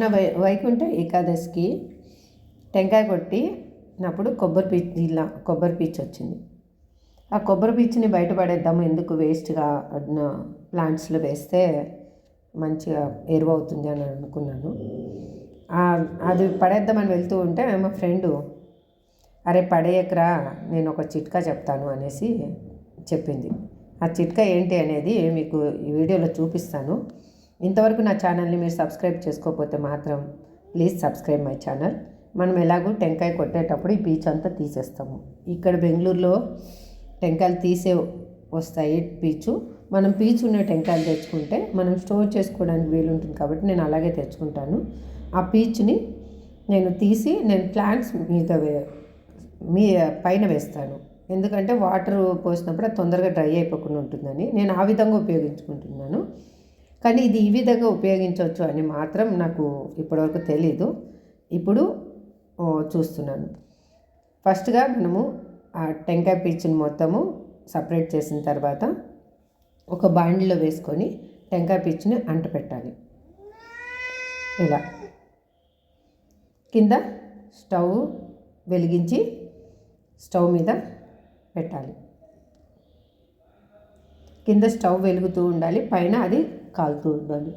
నా వై వైకుంఠ ఏకాదశికి టెంకాయ కొట్టినప్పుడు కొబ్బరి పీచ్ ఇలా కొబ్బరి పీచు వచ్చింది. ఆ కొబ్బరి పీచుని బయటపడేద్దాము ఎందుకు వేస్ట్గా ప్లాంట్స్లో వేస్తే మంచిగా ఎరువు అవుతుంది అని అనుకున్నాను. అది పడేద్దామని వెళ్తూ ఉంటే మా ఫ్రెండు అరే పడేయకరా నేను ఒక చిట్కా చెప్తాను అనేసి చెప్పింది. ఆ చిట్కా ఏంటి అనేది మీకు ఈ వీడియోలో చూపిస్తాను. ఇంతవరకు నా ఛానల్ని మీరు సబ్స్క్రైబ్ చేసుకోకపోతే మాత్రం ప్లీజ్ సబ్స్క్రైబ్ మై ఛానల్. మనం ఎలాగో టెంకాయ కొట్టేటప్పుడు ఈ పీచు అంతా తీసేస్తాము. ఇక్కడ బెంగళూరులో టెంకాయలు తీసే వస్తాయి పీచు మనం పీచు ఉన్న టెంకాయలు తెచ్చుకుంటే మనం స్టోర్ చేసుకోవడానికి వీలు ఉంటుంది కాబట్టి నేను అలాగే తెచ్చుకుంటాను. ఆ పీచుని నేను తీసి నేను ప్లాంట్స్ మీద మీ పైన వేస్తాను. ఎందుకంటే వాటర్ పోసినప్పుడు అది తొందరగా డ్రై అయిపోకుండా ఉంటుందని నేను ఆ విధంగా ఉపయోగించుకుంటున్నాను. కానీ ఇది ఈ విధంగా ఉపయోగించవచ్చు అని మాత్రం నాకు ఇప్పటివరకు తెలీదు. ఇప్పుడు చూస్తున్నాను. ఫస్ట్గా మనము ఆ టెంకాయ పీచుని మొత్తము సపరేట్ చేసిన తర్వాత ఒక బాండిలో వేసుకొని టెంకాయ పీచుని అంట పెట్టాలి. ఇలా. కింద స్టవ్ వెలిగించి స్టవ్ మీద పెట్టాలి. కింద స్టవ్ వెలుగుతూ ఉండాలి. పైన అది కాలుతూ ఉండాలి.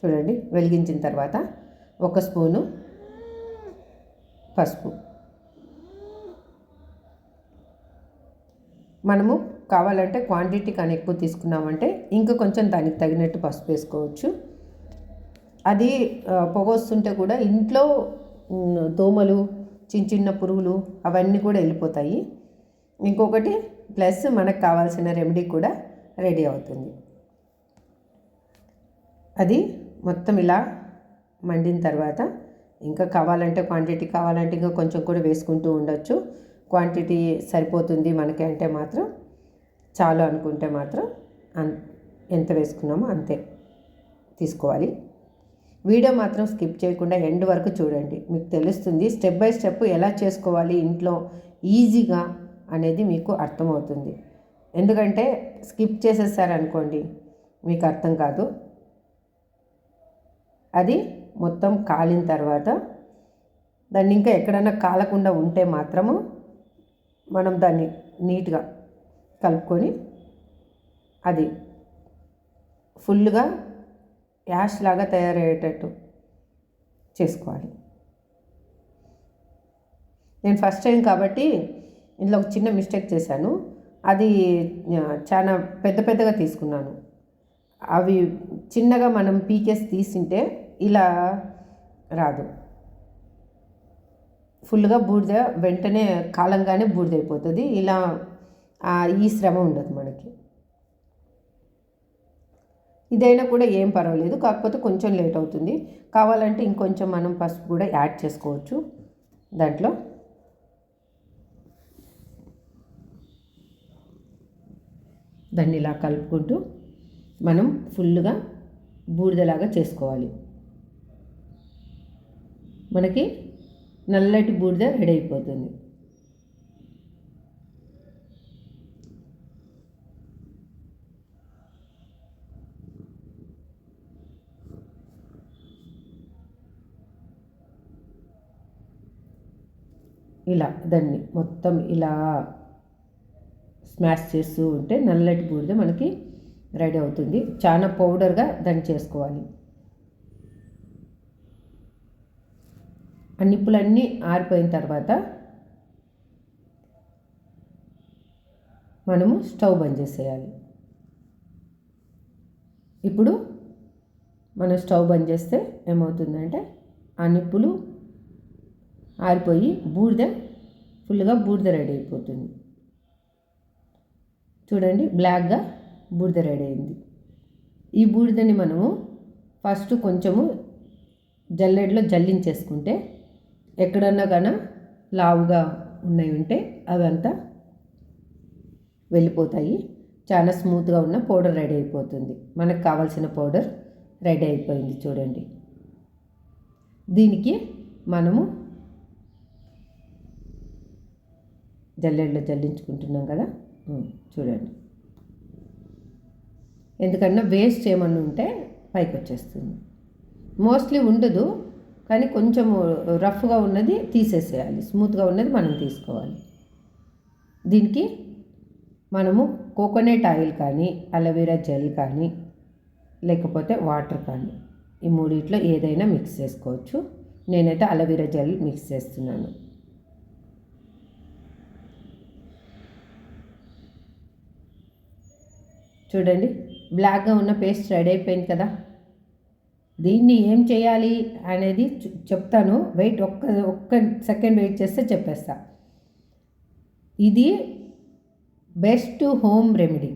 చూడండి వెలిగించిన తర్వాత ఒక స్పూను పసుపు. మనము కావాలంటే క్వాంటిటీ కానీ ఎక్కువ తీసుకున్నామంటే ఇంకా కొంచెం దానికి తగినట్టు పసుపు వేసుకోవచ్చు. అది పొగ వస్తుంటే కూడా ఇంట్లో దోమలు చిన్న చిన్న పురుగులు అవన్నీ కూడా వెళ్ళిపోతాయి. ఇంకొకటి ప్లస్ మనకు కావాల్సిన రెమెడీ కూడా రెడీ అవుతుంది. అది మొత్తం ఇలా మండిన తర్వాత ఇంకా కావాలంటే క్వాంటిటీ కావాలంటే ఇంకా కొంచెం కూడా వేసుకుంటూ ఉండొచ్చు. క్వాంటిటీ సరిపోతుంది మనకి అంటే మాత్రం చాలు అనుకుంటే మాత్రం అన్ ఎంత వేసుకున్నామో అంతే తీసుకోవాలి. వీడియో మాత్రం స్కిప్ చేయకుండా ఎండ్ వరకు చూడండి. మీకు తెలుస్తుంది స్టెప్ బై స్టెప్ ఎలా చేసుకోవాలి ఇంట్లో ఈజీగా అనేది మీకు అర్థమవుతుంది. ఎందుకంటే స్కిప్ చేసేసారనుకోండి మీకు అర్థం కాదు. అది మొత్తం కాలిన తర్వాత దాన్ని ఇంకా ఎక్కడైనా కాలకుండా ఉంటే మాత్రము మనం దాన్ని నీట్గా కలుపుకొని అది ఫుల్గా యాష్ లాగా తయారయ్యేటట్టు చేసుకోవాలి. నేను ఫస్ట్ టైం కాబట్టి ఇందులో ఒక చిన్న మిస్టేక్ చేశాను. అది చాలా పెద్ద పెద్దగా తీసుకున్నాను. అవి చిన్నగా మనం పీకేసి తీసింటే ఇలా రాదు. ఫుల్గా బూడిద వెంటనే కాలంగానే బూడిదైపోతుంది. ఇలా ఈ శ్రమ ఉండదు మనకి. ఇదైనా కూడా ఏం పర్వాలేదు. కాకపోతే కొంచెం లేట్ అవుతుంది. కావాలంటే ఇంకొంచెం మనం పసుపు కూడా యాడ్ చేసుకోవచ్చు. దాంట్లో దాన్ని ఇలా కలుపుకుంటూ మనం ఫుల్గా బూడిదలాగా చేసుకోవాలి. మనకి నల్లటి బూడిద రెడీ అయిపోతుంది. ఇలా దాన్ని మొత్తం ఇలా స్మాష్ చేస్తూ ఉంటే నల్లటి బూడిద మనకి రెడీ అవుతుంది. చాలా పౌడర్గా దాన్ని చేసుకోవాలి. ఆ నిప్పులన్నీ ఆరిపోయిన తర్వాత మనము స్టవ్ బంద్ చేసేయాలి. ఇప్పుడు మనం స్టవ్ బంద్ చేస్తే ఏమవుతుందంటే ఆ నిప్పులు ఆరిపోయి బూడిద ఫుల్గా బూడిద రెడీ అయిపోతుంది. చూడండి బ్లాక్గా బూడిద రెడీ అయింది. ఈ బూడిదని మనము ఫస్ట్ కొంచెము జల్లెడలో జల్లించేసుకుంటే ఎక్కడన్నా కానీ లావుగా ఉన్నాయి ఉంటే అవంతా వెళ్ళిపోతాయి. చాలా స్మూత్గా ఉన్న పౌడర్ రెడీ అయిపోతుంది. మనకు కావాల్సిన పౌడర్ రెడీ అయిపోయింది చూడండి. దీనికి మనము జల్లెడలో జల్లించుకుంటున్నాం కదా. చూడండి. ఎందుకన్నా వేస్ట్ ఏమన్నా ఉంటే పైకి వచ్చేస్తుంది మోస్ట్లీ ఉండదు కానీ కొంచెం రఫ్గా ఉన్నది తీసేసేయాలి. స్మూత్గా ఉన్నది మనం తీసుకోవాలి. దీనికి మనము కోకోనట్ ఆయిల్ కానీ అలోవెరా జెల్ కానీ లేకపోతే వాటర్ కానీ ఈ మూడిట్లో ఏదైనా మిక్స్ చేసుకోవచ్చు. నేనైతే అలోవెరా జెల్ మిక్స్ చేస్తున్నాను. చూడండి బ్లాక్గా ఉన్న పేస్ట్ రెడీ అయిపోయింది కదా. దీన్ని ఏం చేయాలి అనేది చెప్తాను. వెయిట్ ఒక్క ఒక్క సెకండ్ వెయిట్ చేస్తే చెప్పేస్తా. ఇది బెస్ట్ హోమ్ రెమెడీ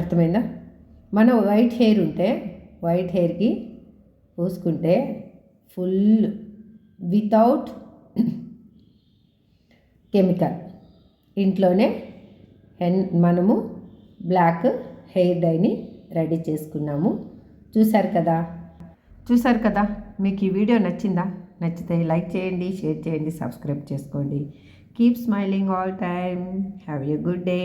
అర్థమైందా? మన వైట్ హెయిర్ ఉంటే వైట్ హెయిర్కి పూసుకుంటే ఫుల్ వితౌట్ కెమికల్ ఇంట్లోనే హెన్ మనము బ్లాక్ హెయిర్ డైని రెడీ చేసుకున్నాము. చూశారు కదా? చూశారు కదా? మీకు ఈ వీడియో నచ్చిందా? నచ్చితే లైక్ చేయండి షేర్ చేయండి సబ్స్క్రైబ్ చేసుకోండి. Keep smiling all time have a good day